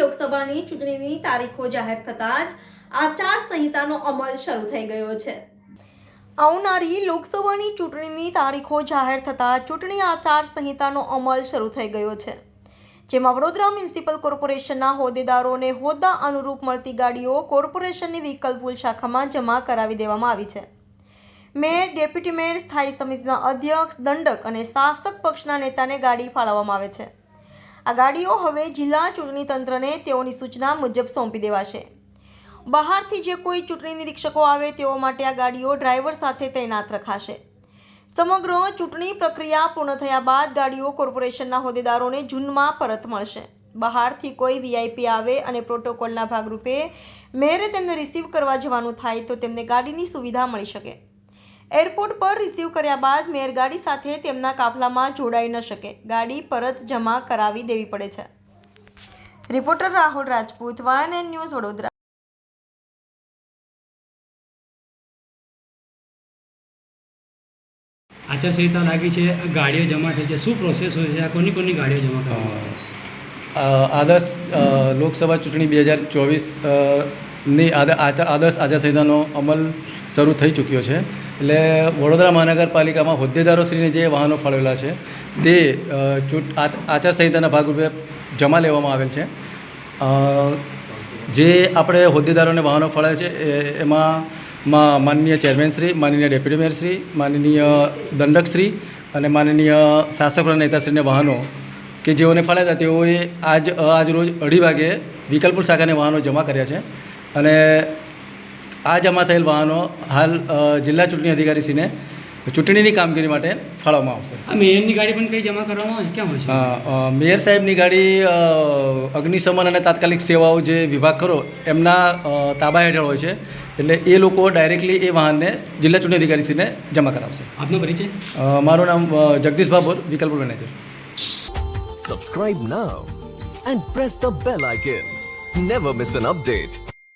લોકસભાની ચૂંટણીની તારીખો જાહેર થતાં જ આચાર સંહિતાનો અમલ શરૂ થઈ ગયો છે. આવનારી લોકસભાની ચૂંટણીની તારીખો જાહેર થતાં ચૂંટણી આચાર સંહિતાનો અમલ શરૂ થઈ ગયો છે. જેમાં વડોદરા મ્યુનિસિપલ કોર્પોરેશનના હોદ્દેદારોને હોદ્દા અનુરૂપ મળતી ગાડીઓ કોર્પોરેશનની વ્હીકલ પુલ શાખામાં જમા કરાવી દેવામાં આવી છે. મેયર, ડેપ્યુટી મેયર, સ્થાયી સમિતિના અધ્યક્ષ, દંડક અને શાસક પક્ષના નેતાને ગાડી ફાળવવામાં આવે છે. આ ગાડીઓ હવે જિલ્લા ચૂંટણી તંત્રને તેઓની સૂચના મુજબ સોંપી દેવાશે. બહારથી જે કોઈ ચૂંટણી નિરીક્ષકો આવે તેઓ માટે આ ગાડીઓ ડ્રાઈવર સાથે તૈનાત રખાશે. સમગ્ર ચૂંટણી પ્રક્રિયા પૂર્ણ થયા બાદ ગાડીઓ કોર્પોરેશનના હોદ્દેદારોને જૂનમાં પરત મળશે. બહારથી કોઈ વીઆઈપી આવે અને પ્રોટોકોલના ભાગરૂપે મેરે તેમને રિસીવ કરવા જવાનું થાય તો તેમને ગાડીની સુવિધા મળી શકે. એરપોર્ટ પર રિસીવ કર્યા બાદ મેયર ગાડી સાથે તેમના કાફલામાં જોડાઈ ન શકે. ગાડી પરત જમા કરાવી દેવી પડે છે. રિપોર્ટર રાહુલ રાજપૂત વાયન એન ન્યૂઝ વડોદરા. આચારસંહિતા લાગી છે ગાડીઓ જમા થઈ છે. શું પ્રોસેસ હોય છે? આ કોની કોની ગાડીઓ જમા કરવાની આદર્શ અ, લોકસભા ચૂંટણી બે હજાર ચોવીસની આદર્શ આચારસંહિતાનો અમલ શરૂ થઈ ચૂક્યો છે. એટલે વડોદરા મહાનગરપાલિકામાં હોદ્દેદારોશ્રીને જે વાહનો ફાળવેલા છે, તે ચૂંટ આચારસંહિતાના ભાગરૂપે જમા લેવામાં આવેલ છે. જે આપણે હોદ્દેદારોને વાહનો ફાળવે છે એમાં માનનીય ચેરમેનશ્રી, માનનીય ડેપ્યુટી મેયરશ્રી, માનનીય દંડકશ્રી અને માનનીય શાસક નેતાશ્રીને વાહનો કે જેઓને ફાળ્યા હતા, તેઓએ આજ આજ રોજ અઢી વાગે વિકલપુર શાખાને વાહનો જમા કર્યા છે. અને આ જમા થયેલ વાહનો હાલ જિલ્લા ચૂંટણી અધિકારીશ્રીને ચૂંટણીની કામગીરી માટે ફાળવવામાં આવશે. આ મેયરની ગાડી પણ કઈ જમા કરવામાં આવે? હોય અ, મેયર સાહેબની ગાડી અગ્નિશમન અને તાત્કાલિક સેવાઓ જે વિભાગ ખરો એમના તાબા હેઠળ હોય છે એટલે એ લોકો ડાયરેક્ટલી એ વાહનને જિલ્લા ચૂંટણી અધિકારીશ્રીને જમા કરાવશે. આપનો પરિચય? મારું નામ જગદીશ બાબુર વિકલ્પ manager subscribe now and press the bell icon never miss an update.